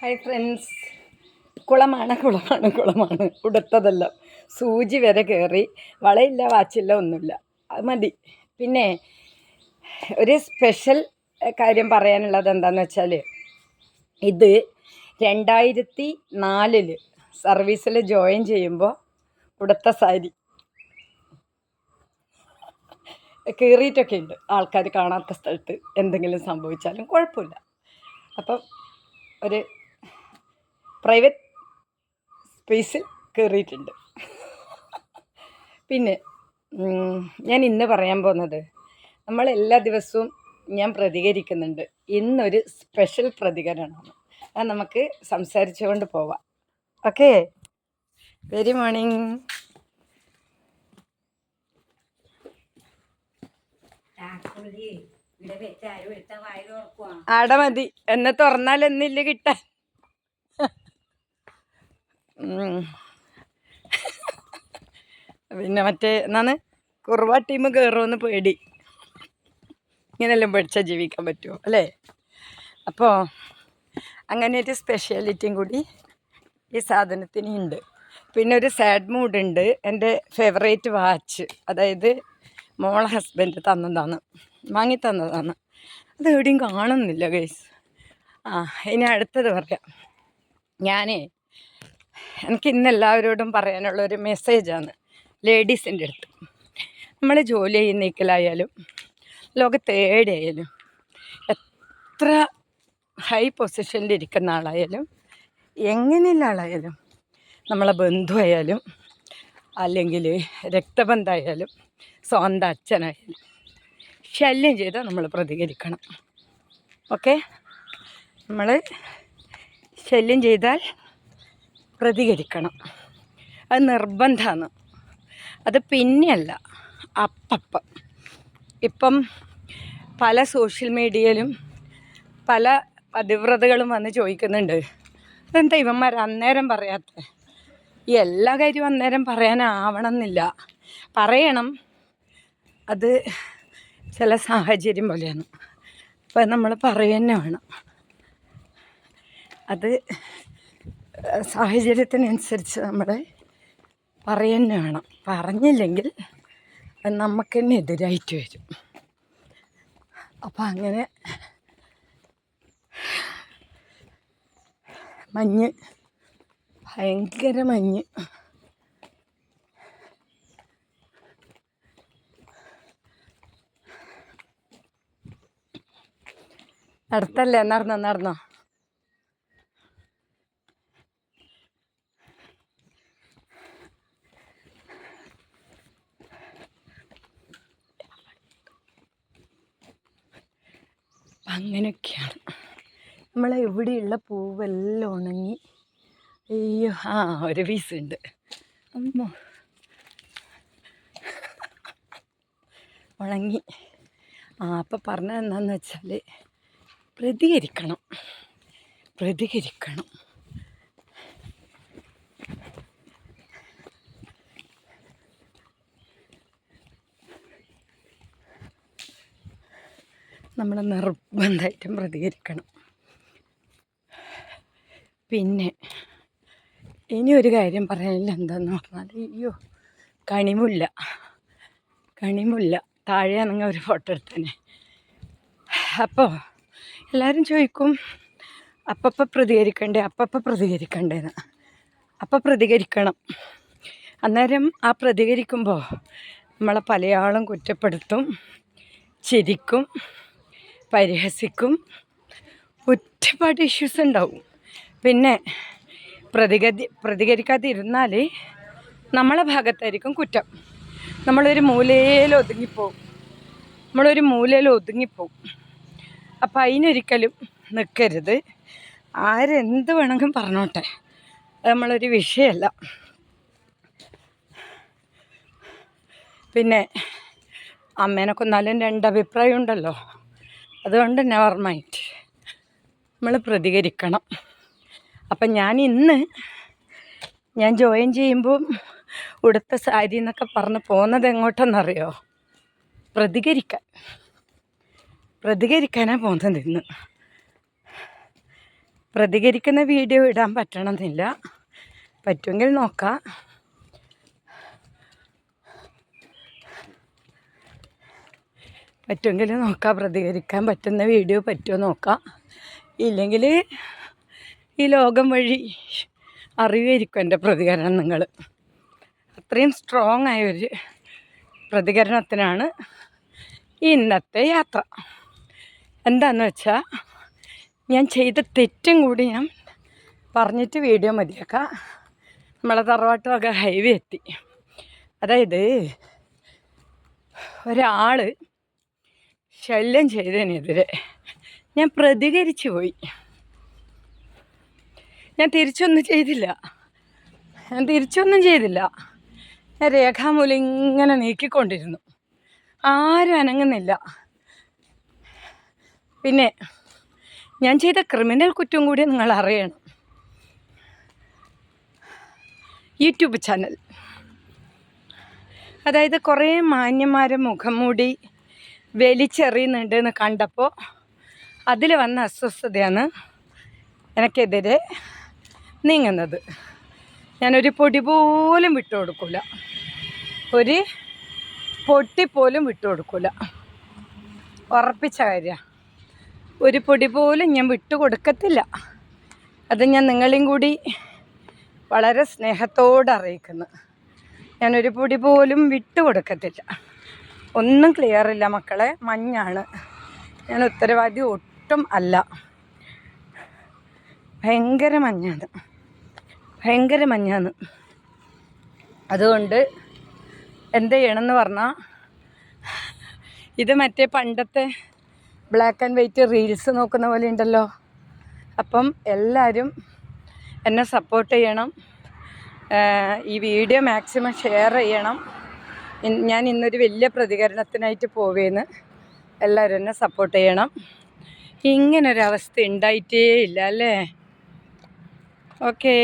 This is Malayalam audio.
ഹായ് ഫ്രണ്ട്സ് കുളമാണ് കുളമാണ് കുളമാണ്. ഉടുത്തതെല്ലാം സൂചി വരെ കയറി വളയില്ല വാച്ചില്ല ഒന്നുമില്ല. അത് മതി. പിന്നെ ഒരു സ്പെഷ്യൽ കാര്യം പറയാനുള്ളത് എന്താണെന്ന് വെച്ചാൽ ഇത് രണ്ടായിരത്തി നാലിൽ സർവീസിൽ ജോയിൻ ചെയ്യുമ്പോൾ ഉടുത്ത സാരി കീറിയിട്ടൊക്കെ ഉണ്ട്. ആൾക്കാർ കാണാത്ത സ്ഥലത്ത് എന്തെങ്കിലും സംഭവിച്ചാലും കുഴപ്പമില്ല. അപ്പം ഒരു പ്രൈവറ്റ് സ്പേസിൽ കയറിയിട്ടുണ്ട് പിന്നെ ഞാൻ ഇന്ന് പറയാൻ പോകുന്നത് നമ്മൾ എല്ലാ ദിവസവും ഞാൻ പ്രതികരിക്കുന്നുണ്ട്. ഇന്നൊരു സ്പെഷ്യൽ പ്രതികരണമാണ്. അത് നമുക്ക് സംസാരിച്ചുകൊണ്ട് പോവാം. ഓക്കെ വെരി മോർണിംഗ് താക്കോൽ ഇവിടെ വെച്ച് ആരും എടുത്ത വായിൽ മതി. എന്നെ തുറന്നാൽ എന്നില്ല കിട്ടാൻ. പിന്നെ മറ്റേ എന്നാണ് കുറുവ ടീം കയറുമെന്ന് പേടി. ഇങ്ങനെയെല്ലാം പഠിച്ചാൽ ജീവിക്കാൻ പറ്റുമോ അല്ലേ? അപ്പോൾ അങ്ങനെ ഒരു സ്പെഷ്യാലിറ്റിയും കൂടി ഈ സാധനത്തിന് ഉണ്ട് പിന്നെ ഒരു സാഡ് മൂഡ് ഉണ്ട് എന്റെ ഫേവറേറ്റ് വാച്ച് അതായത് മോളെ ഹസ്ബൻഡ് തന്നതാണ്. വാങ്ങി തന്നതാണ്. അത് എവിടെയും കാണുന്നില്ല ഗൈസ് ആ ഇനി അടുത്തത് പറയാം. ഞാനേ എനിക്ക് ഇന്ന് എല്ലാവരോടും പറയാനുള്ള ഒരു മെസ്സേജാണ് ലേഡീസിന്റെ അടുത്ത്. നമ്മൾ ജോലി ചെയ്യുന്നേക്കലായാലും ലോകത്ത് എത്ര ഹൈ പൊസിഷനിൽ ഇരിക്കുന്ന ആളായാലും എങ്ങനെയുള്ള ആളായാലും നമ്മളെ ബന്ധുവായാലും അല്ലെങ്കിൽ രക്തബന്ധമായാലും സ്വന്തം അച്ഛനായാലും ശല്യം ചെയ്താൽ നമ്മൾ പ്രതികരിക്കണം. ഓക്കെ നമ്മൾ ശല്യം ചെയ്താൽ പ്രതികരിക്കണം. അത് നിർബന്ധമാണ് അത് പിന്നെയല്ല അപ്പപ്പ. ഇപ്പം പല സോഷ്യൽ മീഡിയയിലും പല പതിവ്രതകളും വന്ന് ചോദിക്കുന്നുണ്ട്. അതെന്താ ഇവന്മാർ അന്നേരം പറയാത്ത? ഈ എല്ലാ കാര്യവും അന്നേരം പറയാനാവണം എന്നില്ല പറയണം. അത് ചില സാഹചര്യം പോലെയാണ്. അപ്പം നമ്മൾ പറയുക തന്നെ വേണം അത് സാഹചര്യത്തിനനുസരിച്ച് നമ്മൾ പറയുന്നത് വേണം. പറഞ്ഞില്ലെങ്കിൽ നമുക്ക് തന്നെ എതിരായിട്ട് വരും. അപ്പം അങ്ങനെ മഞ്ഞ് ഭയങ്കര മഞ്ഞ്. അടുത്തല്ലേ നടന്നോ നടന്നോ? അങ്ങനെയൊക്കെയാണ്. നമ്മളെ ഇവിടെയുള്ള പൂവെല്ലാം ഉണങ്ങി. അയ്യോ ആ ഒരു പീസ് ഉണ്ട്. അമ്മോ. ഉണങ്ങി. ആ അപ്പം പറഞ്ഞത് എന്താണെന്ന് വെച്ചാൽ പ്രതികരിക്കണം. പ്രതികരിക്കണം. നമ്മൾ നിർബന്ധമായിട്ടും പ്രതികരിക്കണം. പിന്നെ ഇനി ഒരു കാര്യം പറയാനില്ല. എന്താന്ന് പറഞ്ഞാൽ അയ്യോ കണിമുല്ല. കണിമുല്ല. താഴെയാണെങ്കിൽ ഒരു ഫോട്ടോ എടുത്തേനെ അപ്പോൾ എല്ലാവരും ചോദിക്കും അപ്പപ്പം പ്രതികരിക്കണ്ടേ? അപ്പപ്പം പ്രതികരിക്കണ്ടേന്ന്. അപ്പം പ്രതികരിക്കണം. അന്നേരം ആ പ്രതികരിക്കുമ്പോൾ നമ്മളെ പലയാളും കുറ്റപ്പെടുത്തും ചിരിക്കും. പരിഹസിക്കും. ഒരുപാട് ഇഷ്യൂസ് ഉണ്ടാവും. പിന്നെ പ്രതികരി പ്രതികരിക്കാതിരുന്നാൽ നമ്മളെ ഭാഗത്തായിരിക്കും കുറ്റം. നമ്മളൊരു മൂലയിൽ ഒതുങ്ങിപ്പോവും. നമ്മളൊരു മൂലയിൽ ഒതുങ്ങിപ്പോവും. അപ്പം അതിനൊരിക്കലും നിൽക്കരുത് ആരെന്ത് വേണമെങ്കിലും പറഞ്ഞോട്ടെ. അത് നമ്മളൊരു വിഷയമല്ല. പിന്നെ അമ്മേനെ കൊന്നാലും രണ്ടഭിപ്രായം ഉണ്ടല്ലോ. അതുകൊണ്ട് നെവർ മൈൻഡ് നമ്മൾ പ്രതികരിക്കണം. അപ്പം ഞാൻ ഇന്ന് ഞാൻ ജോയിൻ ചെയ്യുമ്പോൾ ഉടുത്ത സാരി എന്നൊക്കെ പറഞ്ഞ് പോകുന്നത് എങ്ങോട്ടെന്നറിയോ? പ്രതികരിക്കാൻ. പ്രതികരിക്കാനാണ് പോകുന്നത് ഇന്ന്. പ്രതികരിക്കുന്ന വീഡിയോ ഇടാൻ പറ്റണമെന്നില്ല. പറ്റുമെങ്കിൽ നോക്കാം. പറ്റുമെങ്കിൽ നോക്കാം. പ്രതികരിക്കാൻ പറ്റുന്ന വീഡിയോ പറ്റുമോ നോക്കാം. ഇല്ലെങ്കിൽ ഈ ലോകം വഴി അറിയുമായിരിക്കും എന്റെ പ്രതികരണം നിങ്ങൾ. അത്രയും സ്ട്രോങ് ആയ ഒരു പ്രതികരണത്തിനാണ് ഇന്നത്തെ യാത്ര. എന്താന്ന് വെച്ചാൽ ഞാൻ ചെയ്ത തെറ്റും കൂടി ഞാൻ പറഞ്ഞിട്ട് വീഡിയോ മതിയാക്കാം. നമ്മളെ തറവാട്ട് വക ഹൈവേ എത്തി. അതായത് ഒരാൾ ശല്യം ചെയ്തതിനെതിരെ ഞാൻ പ്രതികരിച്ചു പോയി. ഞാൻ തിരിച്ചൊന്നും ചെയ്തില്ല. ഞാൻ തിരിച്ചൊന്നും ചെയ്തില്ല. ഞാൻ രേഖാമൂലം ഇങ്ങനെ നീക്കിക്കൊണ്ടിരുന്നു. ആരും അനങ്ങുന്നില്ല. പിന്നെ ഞാൻ ചെയ്ത ക്രിമിനൽ കുറ്റം കൂടി നിങ്ങൾ അറിയണം. YouTube channel. അതായത് കുറേ മാന്യന്മാരെ മുഖം മൂടി വലിച്ചെറിയുന്നുണ്ട് എന്ന് കണ്ടപ്പോൾ അതിൽ വന്ന അസ്വസ്ഥതയാണ് എനിക്കെതിരെ നീങ്ങുന്നത്. ഞാനൊരു പൊടി പോലും വിട്ടു കൊടുക്കില്ല ഒരു പൊട്ടി പോലും വിട്ടു കൊടുക്കില്ല ഉറപ്പിച്ച കാര്യമാണ് ഒരു പൊടി പോലും ഞാൻ വിട്ടു കൊടുക്കത്തില്ല അത് ഞാൻ നിങ്ങളെയും കൂടി വളരെ സ്നേഹത്തോടെ അറിയിക്കുന്നു ഞാനൊരു പൊടി പോലും വിട്ടു കൊടുക്കത്തില്ല ഒന്നും ക്ലിയർ ഇല്ല മക്കളെ മഞ്ഞാണ്. ഞാൻ ഉത്തരവാദി ഒട്ടും അല്ല. ഭയങ്കര മഞ്ഞാണ്. ഭയങ്കര മഞ്ഞാണ്. അതുകൊണ്ട് എന്ത് ചെയ്യണമെന്ന് പറഞ്ഞാൽ ഇത് മറ്റേ പണ്ടത്തെ ബ്ലാക്ക് ആൻഡ് വൈറ്റ് റീൽസ് നോക്കുന്ന പോലെ ഉണ്ടല്ലോ. അപ്പം എല്ലാവരും എന്നെ സപ്പോർട്ട് ചെയ്യണം. ഈ വീഡിയോ മാക്സിമം ഷെയർ ചെയ്യണം. ഞാൻ ഇന്നൊരു വലിയ പ്രതികരണത്തിനായിട്ട് പോവേന്ന് എല്ലാവരും എന്നെ സപ്പോർട്ട് ചെയ്യണം. ഇങ്ങനൊരവസ്ഥ ഉണ്ടായിട്ടേ ഇല്ല അല്ലേ? ഓക്കേ